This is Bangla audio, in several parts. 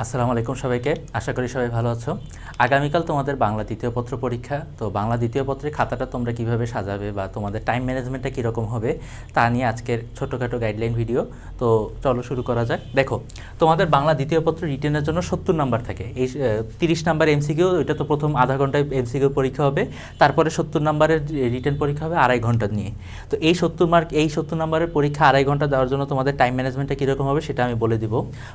আসসালামু আলাইকুম সবাইকে। আশা করি সবাই ভালো আছো। আগামীকাল তোমাদের বাংলা দ্বিতীয় পত্র পরীক্ষা। তো বাংলা দ্বিতীয় পত্রের খাতাটা তোমরা কীভাবে সাজাবে বা তোমাদের টাইম ম্যানেজমেন্টটা কীরকম হবে, তা নিয়ে আজকের ছোটোখাটো গাইডলাইন ভিডিও তো চলো শুরু করা যাক। দেখো, তোমাদের বাংলা দ্বিতীয় পত্র রিটেনের জন্য সত্তর নাম্বার থাকে। এই তিরিশ নাম্বার এমসিকিউ এটা তো প্রথম আধা ঘন্টায় এমসিকিউ পরীক্ষা হবে। তারপরে সত্তর নাম্বারের রিটেন পরীক্ষা হবে আড়াই ঘণ্টা নিয়ে। তো এই সত্তর মার্ক এই সত্তর নাম্বারের পরীক্ষা আড়াই ঘণ্টা দেওয়ার জন্য তোমাদের টাইম ম্যানেজমেন্টটা কীরকম হবে সেটা আমি বলে দিব।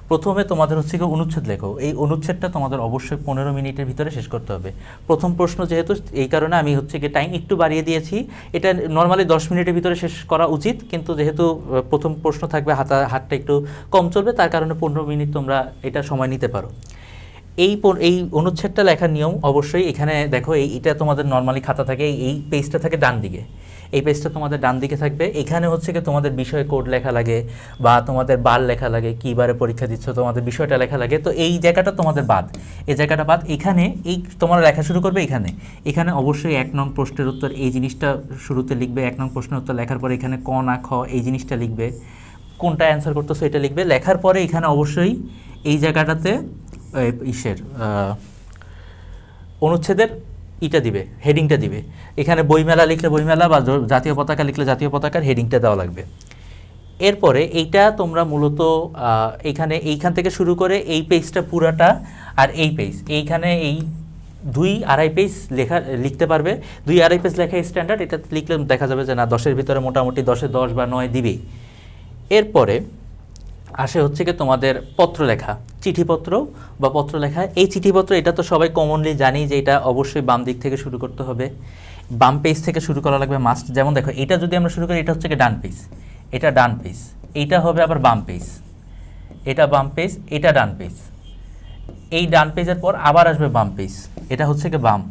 প্রথমে তোমাদের হচ্ছে অনুচ্ছেদ লেখো। এই অনুচ্ছেদটা তোমাদের অবশ্যই পনেরো মিনিটের ভিতরে শেষ করতে হবে। প্রথম প্রশ্ন যেহেতু, এই কারণে আমি হচ্ছে কি টাইম একটু বাড়িয়ে দিয়েছি। এটা নর্মালি দশ মিনিটের ভিতরে শেষ করা উচিত, কিন্তু যেহেতু প্রথম প্রশ্ন থাকবে, হাতা, হাতটা একটু কম চলবে, তার কারণে পনেরো মিনিট তোমরা এটা সময় নিতে পারো। এই এই অনুচ্ছেদটা লেখার নিয়ম অবশ্যই এখানে দেখো, এই, এটা তোমাদের নর্মালি খাতা থাকে, এই পেজটা থাকে ডান দিকে এই পেজটা তোমাদের ডান দিকে থাকবে। এখানে হচ্ছে কি তোমাদের বিষয় কোড লেখা লাগে বা তোমাদের বার লেখা লাগে, কী বারে পরীক্ষা দিচ্ছ, তোমাদের বিষয়টা লেখা লাগে। তো এই জায়গাটা তোমাদের বাদ। এই জায়গাটা বাদ। এখানে এই তোমরা লেখা শুরু করবে এখানে। এখানে অবশ্যই এক নং প্রশ্নের উত্তর, এই জিনিসটা শুরুতে লিখবে। এক নং প্রশ্নের উত্তর লেখার পরে এখানে ক না খ এই জিনিসটা লিখবে। কোনটা অ্যান্সার করতেছো এটা লিখবে। লেখার পরে এখানে অবশ্যই এই জায়গাটাতে ইসের অনুচ্ছেদের ইটা দিবে হেডিংটা দিবে। এখানে বইমেলা লিখলে বইমেলা বা জাতীয় পতাকা লিখলে জাতীয় পতাকার হেডিংটা দেওয়া লাগবে। এরপরে এইটা তোমরা মূলত এখানে এইখান থেকে শুরু করে এই পেজটা পুরাটা আর এই পেজ এইখানে এই দুই আড়াই পেজ লেখা, লিখতে পারবে। দুই আড়াই পেজ লেখা স্ট্যান্ডার্ড এটা লিখলে দেখা যাবে যে না, দশের ভিতরে মোটামুটি দশে দশ বা নয় দিবেই। এরপরে আসে হচ্ছে কি তোমাদের পত্র লেখা চিঠিপত্র বা পত্র লেখা এই চিঠিপত্র, এটা তো সবাই কমনলি জানি যে এটা অবশ্যই বাম দিক থেকে শুরু করতে হবে। বাম পেজ থেকে শুরু করা লাগবে মাস্ট যেমন দেখো, এটা যদি আমরা শুরু করি, এটা হচ্ছে কি ডান পেজ এটা ডান পেজ এইটা হবে আবার বাম পেজ এটা বাম পেজ এটা ডান পেজ এই ডান পেজের পর আবার আসবে বাম পেজ এটা হচ্ছে কি বাম।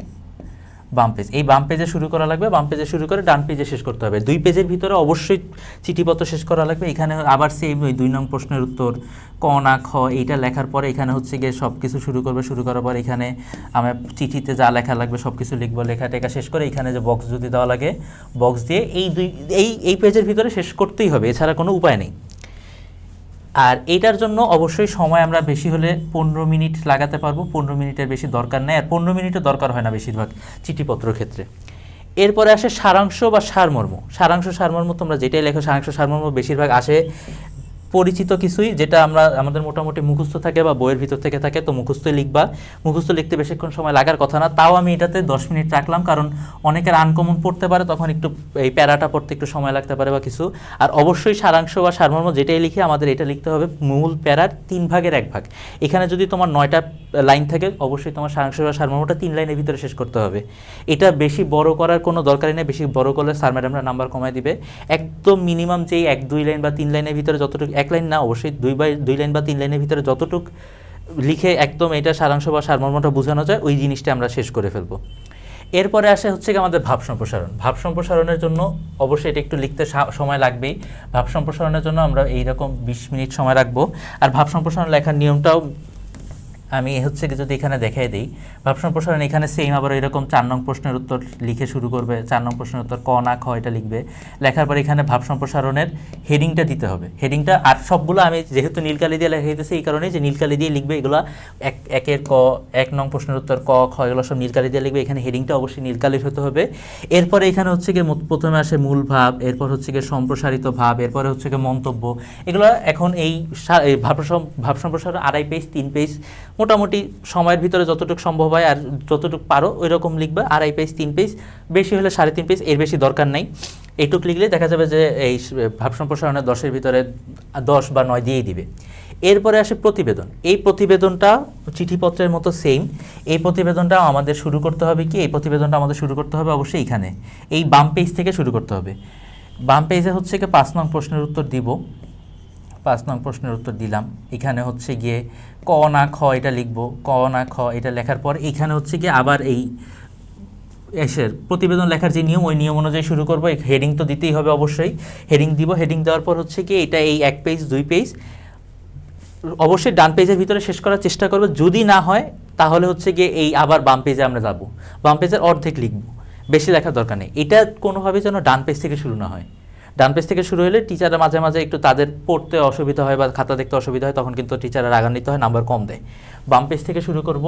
বাম পেজ এই বাম পেজে শুরু করা লাগবে, বাম পেজে শুরু করে ডান পেজে শেষ করতে হবে। দুই পেজের ভিতরে অবশ্যই চিঠিপত্র শেষ করা লাগবে। এখানে আবার সেম ওই দুই নং প্রশ্নের উত্তর, ক না খ, এইটা লেখার পরে এখানে হচ্ছে গিয়ে সব কিছু শুরু করবে, শুরু করার পর এখানে আমার চিঠিতে যা লেখা লাগবে সব কিছু লিখব, লেখা টেখা শেষ করে এখানে যে বক্স যদি দেওয়া লাগে বক্স দিয়ে এই দুই, এই এই পেজের ভিতরে শেষ করতেই হবে। এছাড়া কোনো উপায় নেই। আর এইটার জন্য অবশ্যই সময় আমরা বেশি হলে পনেরো মিনিট লাগাতে পারব। পনেরো মিনিটের বেশি দরকার নেই, আর পনেরো মিনিটও দরকার হয় না বেশিরভাগ চিঠিপত্রর ক্ষেত্রে। এরপরে আসে সারাংশ বা সারমর্ম। সারাংশ, সারমর্ম তোমরা যেটাই লেখো, সারাংশ, সারমর্ম বেশিরভাগ আসে পরিচিত কিছুই যেটা আমরা, আমাদের মোটামুটি মুখস্থ থাকে বা বইয়ের ভিতর থেকে থাকে, তো মুখস্থই লিখবা। মুখস্থ লিখতে বেশিক্ষণ সময় লাগার কথা না। তাও আমি এটাতে দশ মিনিট রাখলাম, কারণ অনেকের আনকমন পড়তে পারে, তখন একটু এই প্যারাটা পড়তে একটু সময় লাগতে পারে বা কিছু। আর অবশ্যই সারাংশ বা সারমর্ম যেটাই লিখে, আমাদের এটা লিখতে হবে মূল প্যারার তিন ভাগের এক ভাগ। এখানে যদি তোমার নয়টা লাইন থাকে, অবশ্যই তোমার সারাংশ বা সারমর্মটা তিন লাইনের ভিতরে শেষ করতে হবে। এটা বেশি বড় করার কোনো দরকারই নেই, বেশি বড় করলে স্যার ম্যাডামরা নাম্বার কমায় দিবে। একদম মিনিমাম যেই এক, দুই লাইন বা তিন লাইনের ভিতরে যতটুকু, এক লাইন না, অবশ্যই দুই বাই দুই লাইন বা তিন লাইনের ভিতরে যতটুক লিখে একদম এটা সারাংশ বা সারমর্মটা বোঝানো যায়, ওই জিনিসটা আমরা শেষ করে ফেলব। এরপরে আসে হচ্ছে কি আমাদের ভাব সম্প্রসারণ। ভাব সম্প্রসারণের জন্য অবশ্যই এটা একটু লিখতে সময় লাগবেই। ভাব সম্প্রসারণের জন্য আমরা এইরকম বিশ মিনিট সময় রাখব। আর ভাব সম্প্রসারণ লেখার নিয়মটাও আমি হচ্ছে যদি এখানে দেখাই দিই ভাব সম্প্রসারণ এখানে সেম আবার এরকম চার নং প্রশ্নের উত্তর লিখে শুরু করবে, চার নং প্রশ্নের উত্তর ক না, খ এটা লিখবে। লেখার পর এখানে ভাব সম্প্রসারণের হেডিংটা দিতে হবে। হেডিংটা আর সবগুলো আমি যেহেতু নীলকালি দিয়ে লেখা দিতেছি, এই কারণে যে নীলকালি দিয়ে লিখবে, এগুলো এক, একের ক, এক নং প্রশ্নের উত্তর ক, খ, এগুলো সব নীলকালি দিয়ে লিখবে। এখানে হেডিংটা অবশ্যই নীলকালির হতে হবে। এরপরে এখানে হচ্ছে গিয়ে প্রথমে আসে মূল ভাব, এরপর হচ্ছে গিয়ে সম্প্রসারিত ভাব, এরপরে হচ্ছে গিয়ে মন্তব্য। এগুলো এখন এই ভাব ভাব সম্প্রসারণ আড়াই পেজ তিন পেজ মোটামুটি সময়ের ভিতরে যতটুকু সম্ভব হয় আর যতটুকু পারো ওই রকম লিখবে, আড়াই পেজ তিন পেজ বেশি হলে সাড়ে তিন পেজ এর বেশি দরকার নেই। এইটুক লিখলে দেখা যাবে যে এই ভাব সম্প্রসারণের দশের ভিতরে দশ বা নয় দিয়েই দিবে। এরপরে আসে প্রতিবেদন। এই প্রতিবেদনটা চিঠিপত্রের মতো সেম এই প্রতিবেদনটা আমাদের শুরু করতে হবে কি? এই প্রতিবেদনটা আমাদের শুরু করতে হবে অবশ্যই এখানে। এই বাম পেজ থেকে শুরু করতে হবে। বাম পেজে হচ্ছে কি পাঁচ নং প্রশ্নের উত্তর দিব। পাঁচ নং প্রশ্নের উত্তর দিলাম। এখানে হচ্ছে গিয়ে ক না খ এটা লিখব। ক না খ এটা লেখার পর এখানে হচ্ছে গিয়ে আবার এই এসের প্রতিবেদন লেখার যে নিয়ম, ওই নিয়ম অনুযায়ী শুরু করব। হেডিং তো দিতেই হবে অবশ্যই। হেডিং দিব হেডিং দেওয়ার পর হচ্ছে কি এটা এই এক পেজ দুই পেজ অবশ্যই ডান পেজের ভিতরে শেষ করার চেষ্টা করব। যদি না হয়, তাহলে হচ্ছে গিয়ে এই আবার বাম পেজে আমরা যাব। বাম পেজের অর্ধেক লিখব। বেশি লেখার দরকার নেই। এটা কোনোভাবে যেন ডান পেজ থেকে শুরু না হয়। ডান পেজ থেকে শুরু হলে টিচাররা মাঝে মাঝে একটু তাদের পড়তে অসুবিধা হয় বা খাতা দেখতে অসুবিধা হয়, তখন কিন্তু টিচাররা রাগান্বিত হয়, নাম্বার কম দেয়। বাম পেজ থেকে শুরু করব,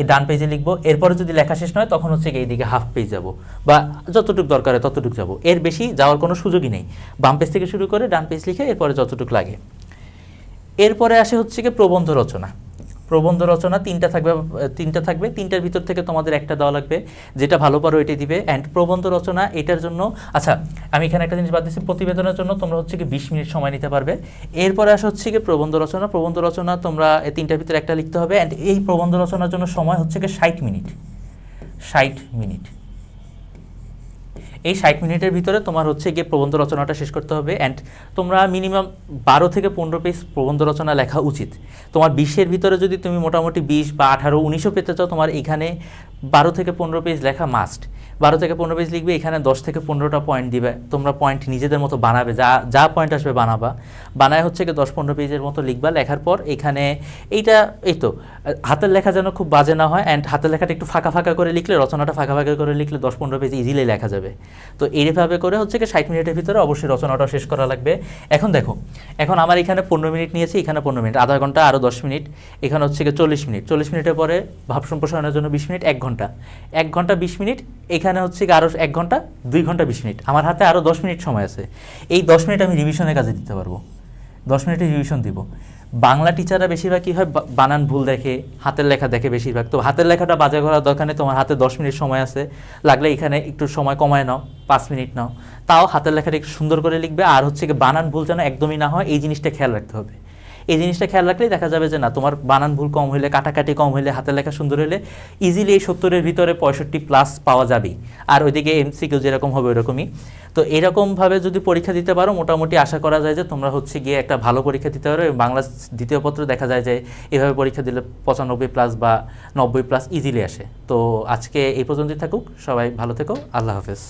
এই ডান পেজে লিখব, এরপরে যদি লেখা শেষ নয় তখন হচ্ছে কি এইদিকে হাফ পেজ যাব, বা যতটুকু দরকার হয় ততটুকু যাব। এর বেশি যাওয়ার কোনো সুযোগই নেই। বাম পেজ থেকে শুরু করে ডান পেজ লিখে এরপরে যতটুকু লাগে। এরপরে আসে হচ্ছে কি প্রবন্ধ রচনা। প্রবন্ধ রচনা তিনটা থাকবে তিনটা থাকবে, তিনটার ভিতর থেকে তোমাদের একটা দেওয়া লাগবে, যেটা ভালো পারো এটাই দিবে। অ্যান্ড প্রবন্ধ রচনা, এটার জন্য আচ্ছা আমি এখানে একটা জিনিস বাদ দিচ্ছি প্রতিবেদনের জন্য তোমরা হচ্ছে কি বিশ মিনিট সময় নিতে পারবে। এরপরে আসা হচ্ছে কি প্রবন্ধ রচনা। প্রবন্ধ রচনা তোমরা এই তিনটার ভিতরে একটা লিখতে হবে। অ্যান্ড এই প্রবন্ধ রচনার জন্য সময় হচ্ছে কি ষাট মিনিট। ষাট মিনিট। এই ষাট মিনিটের ভিতরে তোমার হচ্ছে গিয়ে প্রবন্ধ রচনাটা শেষ করতে হবে অ্যান্ড তোমরা মিনিমাম বারো থেকে পনেরো পেজ প্রবন্ধ রচনা লেখা উচিত। তোমার বিশের ভিতরে যদি তুমি মোটামুটি বিশ বা আঠারো, উনিশও পেতে চাও, তোমার এখানে বারো থেকে পনেরো পেজ লেখা মাস্ট বারো থেকে পনেরো পেজ লিখবে, এখানে দশ থেকে পনেরোটা পয়েন্ট দিবে। তোমরা পয়েন্ট নিজেদের মতো বানাবে, যা যা পয়েন্ট আসবে বানাবা। বানায় হচ্ছে কি দশ পনেরো পেজের মতো লিখবা। লেখার পর এখানে এইটা, এই তো হাতের লেখা যেন খুব বাজে না হয় অ্যান্ড হাতের লেখাটা একটু ফাঁকা ফাঁকা করে লিখলে, রচনাটা ফাঁকা ফাঁকা করে লিখলে দশ পনেরো পেজ ইজিলি লেখা যাবে। তো এইভাবে করে হচ্ছে কি ষাট মিনিটের ভিতরে অবশ্যই রচনাটা শেষ করা লাগবে। এখন দেখো, এখন আমার এখানে পনেরো মিনিট নিয়েছি, এখানে পনেরো মিনিট, আধা ঘণ্টা আরও দশ মিনিট, এখানে হচ্ছে কি চল্লিশ মিনিট। চল্লিশ মিনিটের পরে ভাব সম্প্রসারণের জন্য বিশ মিনিট, এক ঘণ্টা। এক ঘণ্টা বিশ মিনিট, এখানে হচ্ছে কি আরও এক ঘণ্টা, দুই ঘণ্টা বিশ মিনিট। আমার হাতে আরও দশ মিনিট সময় আছে। এই দশ মিনিট আমি রিভিশনের কাজে দিতে পারব। দশ মিনিটে রিভিশন দিব। বাংলা টিচাররা বেশিরভাগ কী হয় বানান ভুল দেখে, হাতের লেখা দেখে বেশিরভাগ। তো হাতের লেখাটা বাজার করার দরকার নেই, তোমার হাতে দশ মিনিট সময় আছে। লাগলে এখানে একটু সময় কমায় নাও, পাঁচ মিনিট নাও। তাও হাতের লেখাটা একটু সুন্দর করে লিখবে, আর হচ্ছে বানান ভুল যেন একদমই না হয়, এই জিনিসটা খেয়াল রাখতে হবে। এই জিনিসটা খেয়াল রাখলেই দেখা যাবে যে না, তোমার বানান ভুল কম হলে কাটাকাটি কম হলে হাতে লেখা সুন্দর হলে ইজিলি এই সত্তরের ভিতরে পঁয়ষট্টি প্লাস পাওয়া যাবেই। আর ওইদিকে এমসিকিউ যেরকম হবে ওরকমই। তো এরকমভাবে যদি পরীক্ষা দিতে পারো, মোটামুটি আশা করা যায় যে তোমরা হচ্ছে গিয়ে একটা ভালো পরীক্ষা দিতে পারো। বাংলা দ্বিতীয় পত্র দেখা যায় যে এভাবে পরীক্ষা দিলে পঁচানব্বই প্লাস বা নব্বই প্লাস ইজিলি আসে। তো আজকে এই পর্যন্তই থাকুক। সবাই ভালো থেকো। আল্লাহ হাফেজ।